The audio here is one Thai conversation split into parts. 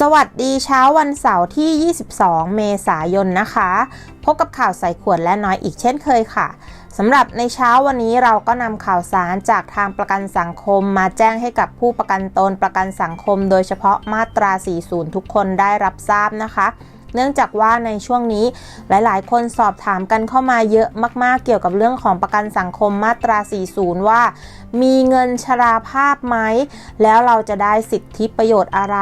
สวัสดีเช้าวันเสาร์ที่ 22 เมษายนนะคะ พบกับข่าวใส่ขวดและน้อยอีกเช่นเคยค่ะสำหรับในเช้าวันนี้เราก็นำข่าวสารจากทางประกันสังคมมาแจ้งให้กับผู้ประกันตนประกันสังคม โดยเฉพาะมาตรา 40 ทุกคนได้รับทราบนะคะ เนื่องจากว่าในช่วงนี้หลาย ๆ คนสอบถามกันเข้ามาเยอะมากๆ เกี่ยวกับเรื่องของประกันสังคมมาตรา 40 ว่า มีเงินชราภาพไหม แล้วเราจะได้สิทธิประโยชน์อะไร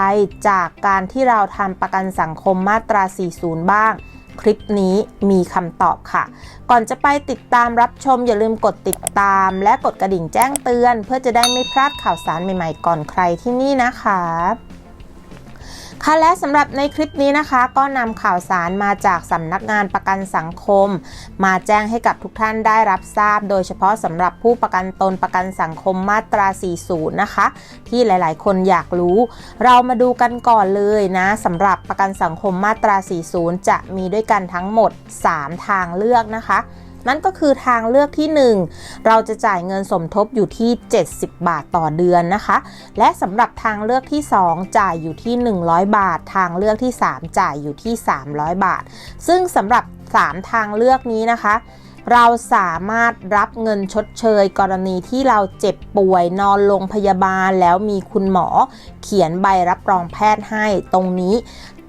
จากการที่เราทำประกันสังคมมาตรา 40 บ้างคลิปนี้มีคำตอบค่ะ ก่อนจะไปติดตามรับชมอย่าลืมกดติดตาม และกดกระดิ่งแจ้งเตือน เพื่อจะได้ไม่พลาดข่าวสารใหม่ๆ ก่อนใครที่นี่นะคะ ค่ะและสำหรับในคลิปนี้นะคะ ก็นำข่าวสารมาจากสำนักงานประกันสังคม มาแจ้งให้กับทุกท่านได้รับทราบ โดยเฉพาะสำหรับผู้ประกันตนประกันสังคมมาตรา 40 นะคะ ที่หลายๆ คนอยากรู้ เรามาดูกันก่อนเลยนะสำหรับประกันสังคมมาตรา 40 จะมีด้วยกันทั้งหมด 3 ทางเลือกนะคะ นั่นก็คือทางเลือกที่ 1 เราจะจ่ายเงินสมทบอยู่ที่ 70 บาทต่อเดือนนะคะ และสำหรับทางเลือกที่ 2 จ่ายอยู่ที่ 100 บาท ทางเลือกที่ 3 จ่ายอยู่ที่ 300 บาท ซึ่งสำหรับ 3 ทางเลือกนี้นะคะเราสามารถรับเงินชดเชย กรณีที่เราเจ็บป่วยนอนโรงพยาบาลแล้วมีคุณหมอ เขียนใบรับรองแพทย์ให้ตรงนี้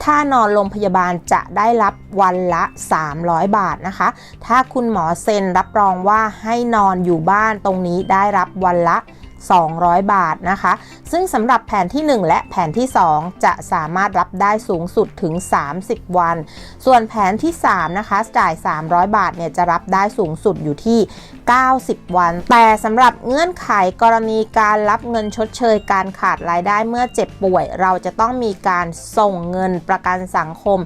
ถ้านอนโรงพยาบาลจะได้รับวันละ 300 บาทนะคะ ถ้าคุณหมอเซ็นรับรองว่าให้นอนอยู่บ้านตรงนี้ได้รับวันละ 200 บาทนะคะ ซึ่งสำหรับแผนที่ 1 และแผนที่ 2 จะสามารถรับได้สูงสุดถึง 30 วัน ส่วนแผนที่ 3 นะคะ จ่าย 300 บาทเนี่ยจะรับได้สูงสุดอยู่ที่ 90 วัน แต่สำหรับเงื่อนไขกรณีการรับเงินชดเชยการขาดรายได้เมื่อเจ็บป่วย เราจะต้องมีการส่งเงินประกันสังคม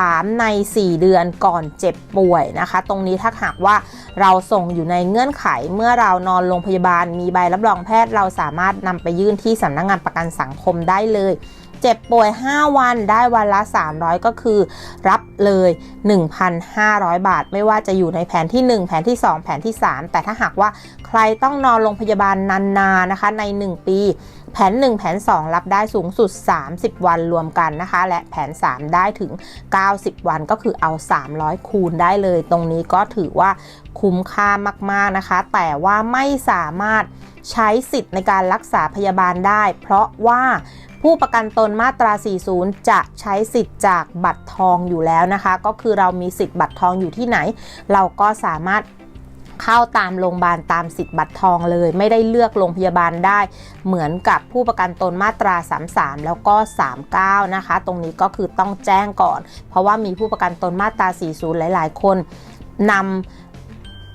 3 ใน 4 เดือนก่อนเจ็บป่วยนะคะ ตรงนี้ถ้าหากว่าเราส่งอยู่ในเงื่อนไขเมื่อเรานอนโรงพยาบาล มีใบรับรองแพทย์เราสามารถนำไปยื่นที่สำนักงงานประกันสังคมได้เลยเจ็บป่วย 5 วันได้วันละ 300 ก็คือ รับเลย 1,500 บาท ไม่ว่าจะอยู่ในแผนที่ 1 แผนที่ 2 แผนที่ 3 แต่ถ้าหากว่าใครต้องนอนโรงพยาบาลนานๆนนะคะ ใน 1 ปี แผน 1 แผน 2 รับได้สูงสุด 30 วันรวมกันนะคะ และแผน 3 ได้ถึง 90 วันก็คือเอา 300 คูณได้เลย ตรงนี้ก็ถือว่าคุ้มค่ามากๆนะคะ แต่ว่าไม่สามารถใช้สิทธิ์ในการรักษาพยาบาลได้ เพราะว่าผู้ประกันตนมาตรา 40 จะใช้สิทธิ์จากบัตรทองอยู่แล้วนะคะ ก็คือเรามีสิทธิ์บัตรทองอยู่ที่ไหน เราก็สามารถ เข้าตามโรงพยาบาลตามสิทธิ์บัตรทองเลย ไม่ได้เลือกโรงพยาบาลได้เหมือนกับผู้ประกันตนมาตรา 33 แล้วก็ 39 นะคะ ตรงนี้ก็คือต้องแจ้งก่อน เพราะว่ามีผู้ประกันตนมาตรา 40 หลาย ๆ คนนำ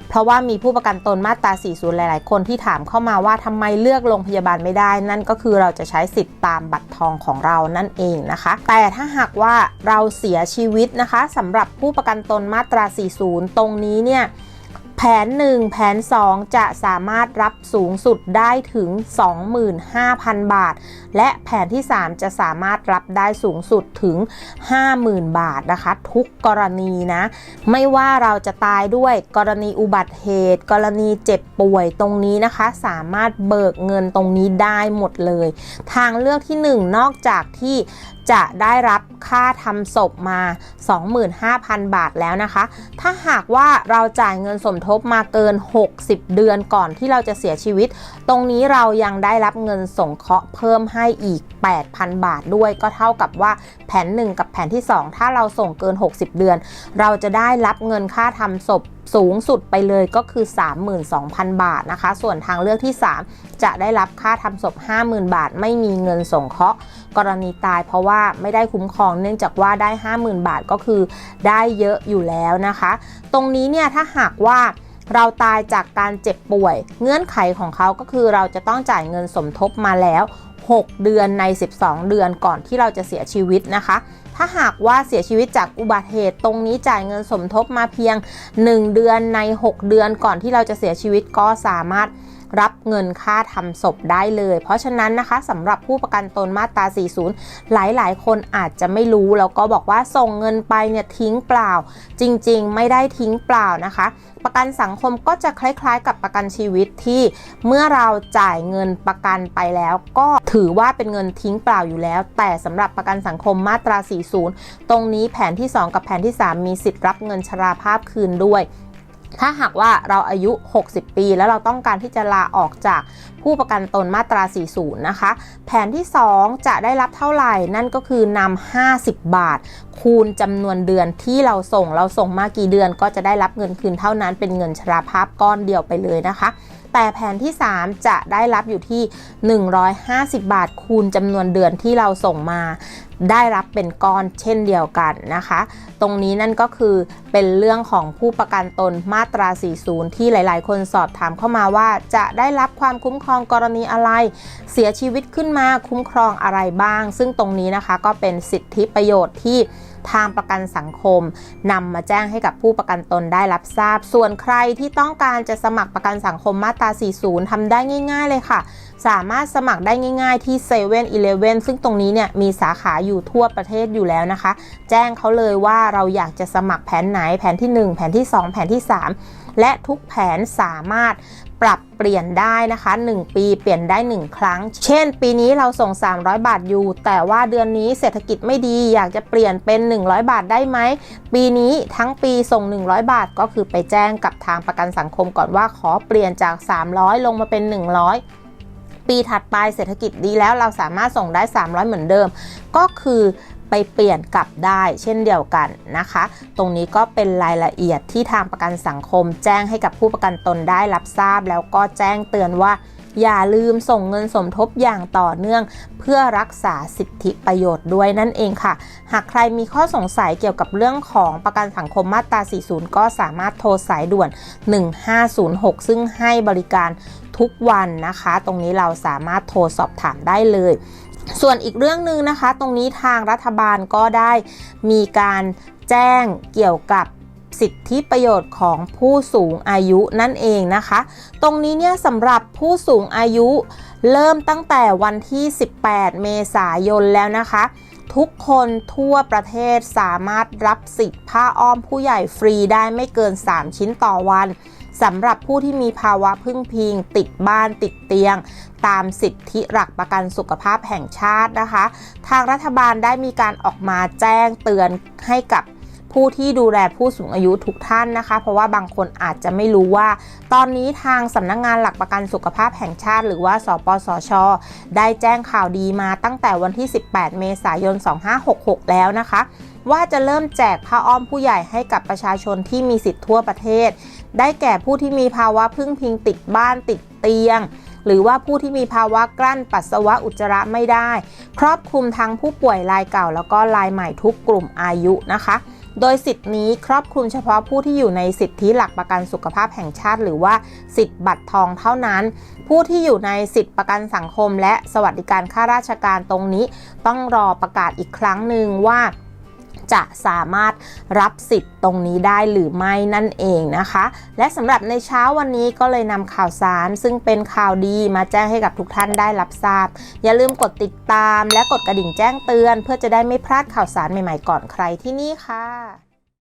เพราะว่ามีผู้ประกันตนมาตรา 40 หลาย ๆ คนที่ถามเข้ามาว่าทำไมเลือกโรงพยาบาลไม่ได้ นั่นก็คือเราจะใช้สิทธิ์ตามบัตรทองของเรานั่นเองนะคะ แต่ถ้าหากว่าเราเสียชีวิตนะคะสำหรับผู้ประกันตนมาตรา 40 ตรงนี้เนี่ย แผน 1 แผน 2 จะสามารถรับสูงสุดได้ถึง 25,000 บาท และแผนที่ 3 จะสามารถรับได้สูงสุดถึง 50,000 บาทนะคะ ทุกกรณีนะ ไม่ว่าเราจะตายด้วยกรณีอุบัติเหตุ กรณีเจ็บป่วยตรงนี้นะคะ สามารถเบิกเงินตรงนี้ได้หมดเลย ทางเลือกที่ 1 นอกจากที่ จะได้รับค่าทำศพมา 25,000 บาทแล้วนะคะ ถ้าหากว่าเราจ่ายเงินสมทบมาเกิน 60 เดือนก่อนที่เราจะเสียชีวิต ตรงนี้เรายังได้รับเงินสงเคราะห์เพิ่มให้อีก 8,000 บาทด้วยก็เท่ากับว่าแผน 1 กับแผนที่ 2 ถ้าเราส่งเกิน 60 เดือน เราจะได้รับเงินค่าทำศพ สูงสุดไปเลยก็คือ 32,000 บาทนะคะ ส่วนทางเลือกที่ 3 จะได้รับค่าทำศพ 50,000 บาท ไม่มีเงินสงเคราะห์กรณีตายเพราะว่าไม่ได้คุ้มครองเนื่องจากว่าได้ 50,000 บาทก็คือได้เยอะอยู่แล้วนะคะ ตรงนี้เนี่ยถ้าหากว่าเราตายจากการเจ็บป่วย เงื่อนไขของเขาก็คือเราจะต้องจ่ายเงินสมทบมาแล้ว 6 เดือนใน 12 เดือนก่อนที่เราจะเสียชีวิตนะคะ ถ้าหากว่าเสียชีวิตจากอุบัติเหตุตรงนี้จ่ายเงินสมทบมาเพียง 1 เดือนใน 6 เดือนก่อนที่เราจะเสียชีวิตก็สามารถ รับเงินค่าทำศพได้เลย เพราะฉะนั้นนะคะสำหรับผู้ประกันตนมาตรา 40 หลายๆ คนอาจจะไม่รู้แล้วก็บอกว่าส่งเงินไปเนี่ยทิ้งเปล่า จริงๆ ไม่ได้ทิ้งเปล่านะคะ ประกันสังคมก็จะคล้ายๆ กับประกันชีวิตที่เมื่อเราจ่ายเงินประกันไปแล้ว ก็ถือว่าเป็นเงินทิ้งเปล่าอยู่แล้ว แต่สำหรับประกันสังคมมาตรา 40 ตรงนี้แผนที่ 2 กับแผนที่ 3 มีสิทธิ์รับเงินชราภาพคืนด้วย ถ้าหากว่าเราอายุ 60 ปี แล้วเราต้องการที่จะลาออกจากผู้ประกันตนมาตรา 40 นะคะ แผนที่ 2 จะได้รับเท่าไหร่ นั่นก็คือนำ 50 บาท คูณจำนวนเดือนที่เราส่ง เราส่งมากี่เดือนก็จะได้รับเงินคืนเท่านั้น เป็นเงินชราภาพก้อนเดียวไปเลยนะคะ แต่แผนที่ 3 จะได้รับอยู่ที่ 150 บาทคูณจำนวนเดือนที่เราส่งมา ได้รับเป็นก้อนเช่นเดียวกันนะคะ ตรงนี้นั่นก็คือเป็นเรื่องของผู้ประกันตนมาตรา 40 ที่หลาย ๆ คนสอบถามเข้ามาว่าจะได้รับความคุ้มครองกรณีอะไร เสียชีวิตขึ้นมาคุ้มครองอะไรบ้าง ซึ่งตรงนี้นะคะก็เป็นสิทธิประโยชน์ที่ ทางประกันสังคมนำมาแจ้งให้กับผู้ประกันตนได้รับทราบ ส่วนใครที่ต้องการจะสมัครประกันสังคมมาตรา 40 ทำได้ง่าย ๆ เลยค่ะ สามารถสมัครได้ง่าย ๆ ที่7 e เ e ่ e อซึ่งตรงนี้เนี่ยมีสาขาอยู่ทั่วประเทศอยู่แล้วนะคะ แจ้งเขาเลยว่าเราอยากจะสมัครแผนไหนแผนที่ 1 แผนที่ 2 แผนที่ 3 และทุกแผนสามารถ ปรับเปลี่ยนได้นะคะ 1 ปีเปลี่ยนได้ 1 ครั้ง เช่น ปีนี้เราส่ง 300 บาทอยู่ แต่ว่าเดือนนี้เศรษฐกิจไม่ดีอยากจะเปลี่ยนเป็น 100 บาทได้ไหม ปีนี้ทั้งปีส่ง 100 บาทก็คือไปแจ้งกับทางประกันสังคมก่อนว่าขอเปลี่ยนจาก 300 ลงมาเป็น 100ปีถัดไปเศรษฐกิจดีแล้วเราสามารถส่งได้ 300 เหมือนเดิม ก็คือ ไปเปลี่ยนกลับได้เช่นเดียวกันนะคะ ตรงนี้ก็เป็นรายละเอียดที่ทางประกันสังคม แจ้งให้กับผู้ประกันตนได้รับทราบ แล้วก็แจ้งเตือนว่าอย่าลืมส่งเงินสมทบอย่างต่อเนื่อง เพื่อรักษาสิทธิประโยชน์ด้วยนั่นเองค่ะ หากใครมีข้อสงสัยเกี่ยวกับเรื่องของประกันสังคมมาตรา 40 ก็สามารถโทรสายด่วน 1506 ซึ่งให้บริการ ทุกวันนะคะ ตรงนี้เราสามารถโทรสอบถามได้เลย ส่วนอีกเรื่องหนึ่งนะคะ ตรงนี้ทางรัฐบาลก็ได้มีการแจ้งเกี่ยวกับสิทธิประโยชน์ของผู้สูงอายุนั่นเองนะคะ ตรงนี้เนี่ยสำหรับผู้สูงอายุเริ่มตั้งแต่วันที่ 18 เมษายนแล้วนะคะ ทุกคนทั่วประเทศสามารถรับสิทธิ์ผ้าอ้อมผู้ใหญ่ฟรีได้ไม่เกิน 3 ชิ้นต่อวัน สำหรับผู้ที่มีภาวะพึ่งพิง ติดบ้านติดเตียง ตามสิทธิหลักประกันสุขภาพแห่งชาตินะคะ ทางรัฐบาลได้มีการออกมาแจ้งเตือนให้กับผู้ที่ดูแลผู้สูงอายุทุกท่านนะคะ เพราะว่าบางคนอาจจะไม่รู้ว่า ตอนนี้ทางสำนักงงานหลักประกันสุขภาพแห่งชาติ หรือว่า สปสช ได้แจ้งข่าวดีมาตั้งแต่วันที่ 18 เมษายน 2566 แล้วนะคะ ว่าจะเริ่มแจกผ้าอ้อมผู้ใหญ่ให้กับประชาชนที่มีสิทธิ์ทั่วประเทศ ได้แก่ผู้ที่มีภาวะพึ่งพิงติดบ้านติดเตียง หรือว่าผู้ที่มีภาวะกลั้นปัสสาวะอุจจาระไม่ได้ ครอบคลุมทั้งผู้ป่วยรายเก่า แล้วก็รายใหม่ทุกกลุ่มอายุนะคะ โดยสิทธินี้ครอบคลุมเฉพาะผู้ที่อยู่ในสิทธิหลักประกันสุขภาพแห่งชาติ หรือว่าสิทธิบัตรทองเท่านั้น ผู้ที่อยู่ในสิทธิประกันสังคม และสวัสดิการข้าราชการตรงนี้ ต้องรอประกาศอีกครั้งหนึ่งว่า จะสามารถรับสิทธิ์ตรงนี้ได้หรือไม่นั่นเองนะคะ และสำหรับในเช้าวันนี้ก็เลยนำข่าวสาร ซึ่งเป็นข่าวดีมาแจ้งให้กับทุกท่านได้รับทราบ อย่าลืมกดติดตาม และกดกระดิ่งแจ้งเตือน เพื่อจะได้ไม่พลาดข่าวสารใหม่ๆก่อนใครที่นี่ค่ะ